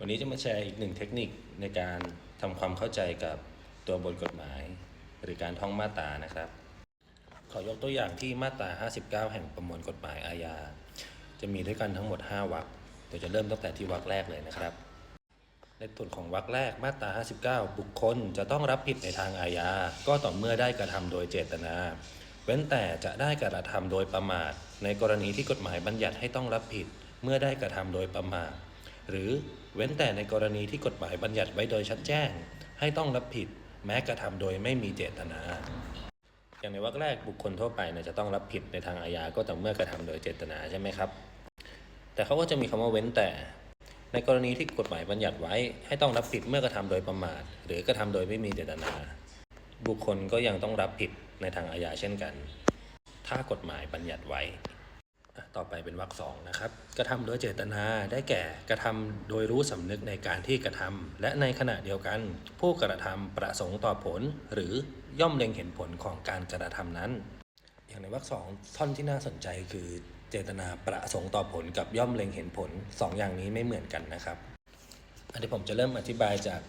วันนี้จะมาแชร์อีกหนึ่งเทคนิคในการทำความเข้าใจกับตัวบทกฎหมาย หรือการท่องมาตรานะครับ ขอยกตัวอย่างที่มาตรา 59 แห่งประมวลกฎหมายอาญา จะมีด้วยกันทั้งหมด 5วรรคเดี๋ยวจะเริ่มตั้งแต่ที่วรรคแรกเลยนะครับ ในส่วนของวรรคแรกมาตรา 59 บุคคลจะต้องรับผิดในทางอาญา ก็ต่อเมื่อได้กระทำโดยเจตนา เว้นแต่จะได้กระทำโดยประมาท ในกรณีที่กฎหมายบัญญัติให้ต้องรับผิด เมื่อได้กระทำโดยประมาท หรือเว้นแต่ในกรณีที่กฎหมายบัญญัติไว้โดยชัดแจ้ง ให้ต้องรับผิดแม้กระทำโดยไม่มีเจตนา อย่างในวรรคแรกบุคคลทั่วไปเนี่ยจะต้องรับผิดในทางอาญาก็ต่อเมื่อกระทำโดยเจตนาใช่ไหมครับ แต่เขาก็จะมีคำว่าเว้นแต่ ในกรณีที่กฎหมายบัญญัติไว้ ให้ต้องรับผิดเมื่อกระทำโดยประมาท หรือกระทำโดยไม่มีเจตนา บุคคลก็ยังต้องรับผิดในทางอาญาเช่นกัน ถ้ากฎหมายบัญญัติไว้ ต่อไปเป็นวรรคสองนะครับกระทำโดยเจตนาได้แก่กระทำโดยรู้สำนึกในการที่กระทำและในขณะเดียวกัน ผู้กระทำประสงค์ต่อผล หรือย่อมเล็งเห็นผลของการกระทำนั้น อย่างในวรรคสองท่อนที่น่าสนใจคือเจตนาประสงค์ต่อผลกับย่อมเล็งเห็นผลสองอย่างนี้ไม่เหมือนกันนะครับ อันนี้ผมจะเริ่มอธิบายจาก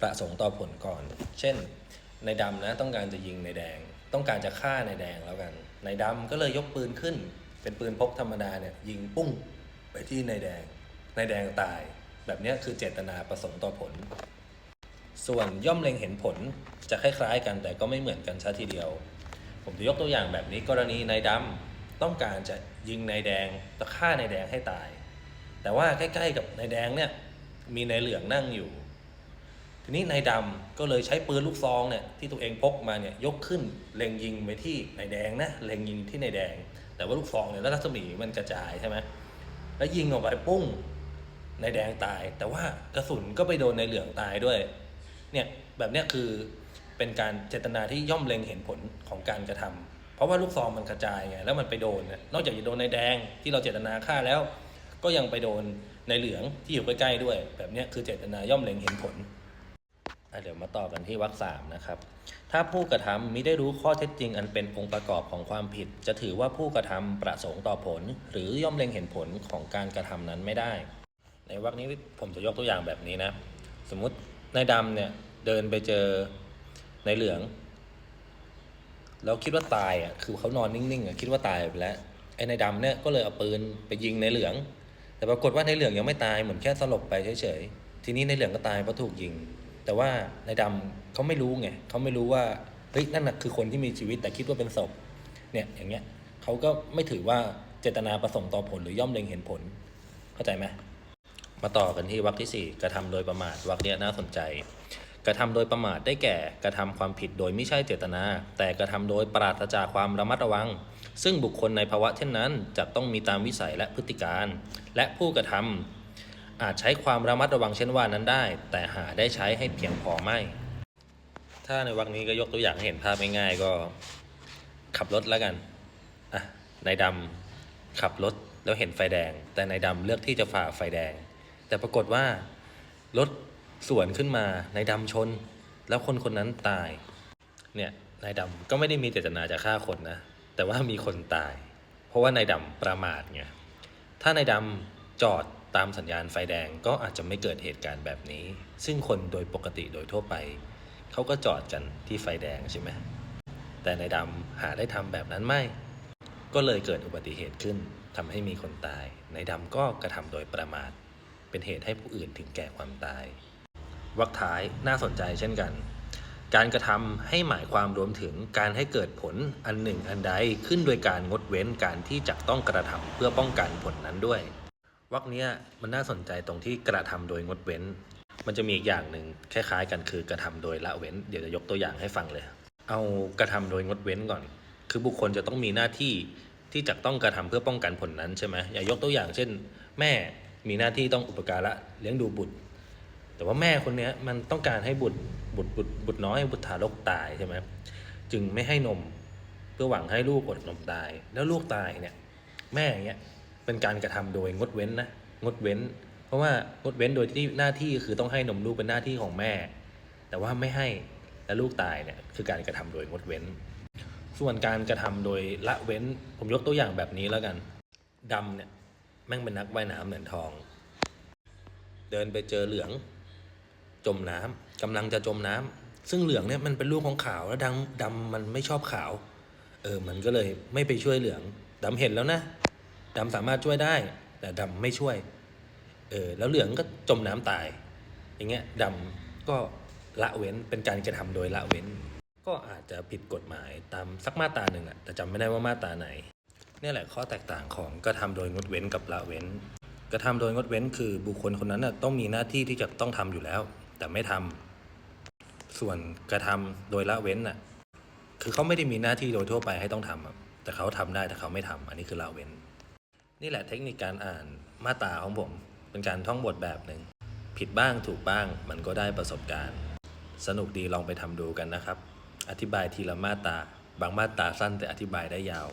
ประสงค์ต่อผลก่อน เช่น ในดำนะต้องการจะยิงในแดง ต้องการจะฆ่าในแดงแล้วกัน ในดำก็เลยยกปืนขึ้น เป็นปืนพกธรรมดาเนี่ยยิงปุ้งไปที่ในแดงในแดงตาย แบบนี้คือเจตนาประสงค์ต่อผล ส่วนย่อมเล็งเห็นผลจะคล้ายๆกันแต่ก็ไม่เหมือนกันซะทีเดียว ผมจะยกตัวอย่างแบบนี้กรณีนายดำต้องการจะยิงนายแดงจะฆ่านายแดงให้ตาย แต่ว่าใกล้ๆกับนายแดงเนี่ยมีนายเหลืองนั่งอยู่ ทีนี้นายดำก็เลยใช้ปืนลูกซองเนี่ยที่ตัวเองพกมาเนี่ยยกขึ้นเล็งยิงไปที่นายแดงนะเล็งยิงที่นายแดง แต่ว่าลูกซองเนี่ยแล้วรัศมีมันกระจายใช่ไหมแล้วยิงออกไปปุ้งนายแดงตาย แต่ว่ากระสุนก็ไปโดนนายเหลืองตายด้วย เนี่ยแบบเนี้ยคือเป็นการเจตนาที่ย่อมเล็งเห็นผลของการกระทำเพราะว่าลูกซองมันกระจายไงแล้วมันไปโดนนอกจากจะโดนในายแดงที่เราเจตนาฆ่าแล้ว ก็ยังไปโดนในายเหลืองที่อยู่ใกล้ๆด้วย แบบเนี้ยคือเจตนาย่อมเล็งเห็นผลเดี๋ยวมาต่อกันที่วรรคสามนะครับ ถ้าผู้กระทำมิได้รู้ข้อเท็จจริงอันเป็นองค์ประกอบของความผิด จะถือว่าผู้กระทำประสงค์ต่อผล หรือย่อมเล็งเห็นผลของการกระทำนั้นไม่ได้ ในวรรคนี้ผมจะยกตัวอย่างแบบนี้นะ สมมุตินายดำเนี่ยเดินไปเจอนายเหลือง แล้วคิดว่าตายอะคือเขานอนนิ่งๆอะคิดว่าตายไปแล้วไอ้นายดำเนี่ยก็เลยเอาปืนไปยิงนายเหลือง แต่ปรากฏว่านายเหลืองยังไม่ตายเหมือนแค่สลบไปเฉยๆทีนี้นายเหลืองก็ตายเพราะถูกยิง แต่ว่านายดำเขาไม่รู้ไงเขาไม่รู้ว่าเฮ้ยนั่นนะคือคนที่มีชีวิตแต่คิดว่าเป็นศพเนี่ยอย่างเงี้ยเขาก็ไม่ถือว่าเจตนาประสงค์ต่อผลหรือย่อมเล็งเห็นผลเข้าใจไหมมาต่อกันที่วรรคที่ 4 กระทำโดยประมาทวรรคเนี้ยน่าสนใจ กระทำโดยประมาทได้แก่กระทำความผิดโดยไม่ใช่เจตนา แต่กระทำโดยปราศจากความระมัดระวัง ซึ่งบุคคลในภาวะเช่นนั้นจะต้องมีตามวิสัยและพฤติการ และผู้กระทำ อาจใช้ความระมัดระวังเช่นว่านั้นได้ แต่หาได้ใช้ให้เพียงพอไม่ ถ้าในวรรคนี้ก็ยกตัวอย่างให้เห็นภาพง่ายๆก็ขับรถแล้วกันอะนายดำขับรถแล้วเห็นไฟแดง แต่นายดำเลือกที่จะฝ่าไฟแดง แต่ปรากฏว่ารถสวนขึ้นมานายดำชน แล้วคนคนนั้นตาย เนี่ยนายดำก็ไม่ได้มีเจตนาจะฆ่าคนนะ แต่ว่ามีคนตาย เพราะว่านายดำประมาทไงถ้านายดำจอด ตามสัญญาณไฟแดงก็อาจจะไม่เกิดเหตุการณ์แบบนี้ ซึ่งคนโดยปกติโดยทั่วไป เขาก็จอดกันที่ไฟแดงใช่ไหมแต่ในดำหาได้ทำแบบนั้นไม่ ก็เลยเกิดอุบัติเหตุขึ้นทำให้มีคนตาย ในดำก็กระทำโดยประมาท เป็นเหตุให้ผู้อื่นถึงแก่ความตายวรรคท้ายน่าสนใจเช่นกัน การกระทำให้หมายความรวมถึงการให้เกิดผลอันหนึ่งอันใดขึ้นโดยการงดเว้นการที่จะต้องกระทำเพื่อป้องกันผลนั้นด้วย วรรคเนี้ยมันน่าสนใจตรงที่กระทำโดยงดเว้น มันจะมีอีกอย่างหนึ่งคล้าย ๆ กันคือกระทำโดยละเว้น เดี๋ยวจะยกตัวอย่างให้ฟังเลย เอากระทำโดยงดเว้นก่อน คือบุคคลจะต้องมีหน้าที่ที่จะต้องกระทำเพื่อป้องกันผลนั้นใช่ไหมอย่ายกตัวอย่าง เช่น แม่มีหน้าที่ต้องอุปการะเลี้ยงดูบุตร แต่ว่าแม่คนนี้มันต้องการให้บุตรบุตรบุตรบุตรน้อยบุตรทารกตายใช่ไหมจึงไม่ให้นมเพื่อหวังให้ลูกอดนมตาย แล้วลูกตายเนี่ยแม่อย่างเงี้ย เป็นการกระทำโดยงดเว้นนะงดเว้น เพราะว่างดเว้นโดยที่หน้าที่คือต้องให้นมลูกเป็นหน้าที่ของแม่ แต่ว่าไม่ให้แล้วลูกตายเนี่ยคือการกระทำโดยงดเว้น ส่วนการกระทำโดยละเว้น ผมยกตัวอย่างแบบนี้แล้วกันดำเนี่ยแม่งเป็นนักว่ายน้ำเหรียญทอง เดินไปเจอเหลือง จมน้ำกำลังจะจมน้ำซึ่งเหลืองเนี่ยมันเป็นลูกของขาวแล้วดังดำมันไม่ชอบขาว เออมันก็เลยไม่ไปช่วยเหลืองดำเห็นแล้วนะ ดำสามารถช่วยได้ แต่ดำไม่ช่วย เออแล้วเหลืองก็จมน้ำตาย อย่างเงี้ยดำก็ละเว้นเป็นการกระทำโดยละเว้น ก็อาจจะผิดกฎหมายตามสักมาตราหนึ่งอะแต่จำไม่ได้ว่ามาตราไหนนี่แหละข้อแตกต่างของกระทำโดยงดเว้นกับละเว้น กระทำโดยงดเว้นคือบุคคลคนนั้นน่ะต้องมีหน้าที่ที่จะต้องทำอยู่แล้ว แต่ไม่ทำส่วนกระทำโดยละเว้นน่ะคือเขาไม่ได้มีหน้าที่โดยทั่วไปให้ต้องทำแต่เขาทำได้แต่เขาไม่ทำอันนี้คือละเว้น นี่แหละเทคนิคการอ่านมาตราของผม เป็นการท่องบทแบบหนึ่ง ผิดบ้างถูกบ้างมันก็ได้ประสบการณ์ สนุกดีลองไปทำดูกันนะครับ อธิบายทีละมาตราบางมาตราสั้นแต่อธิบายได้ยาว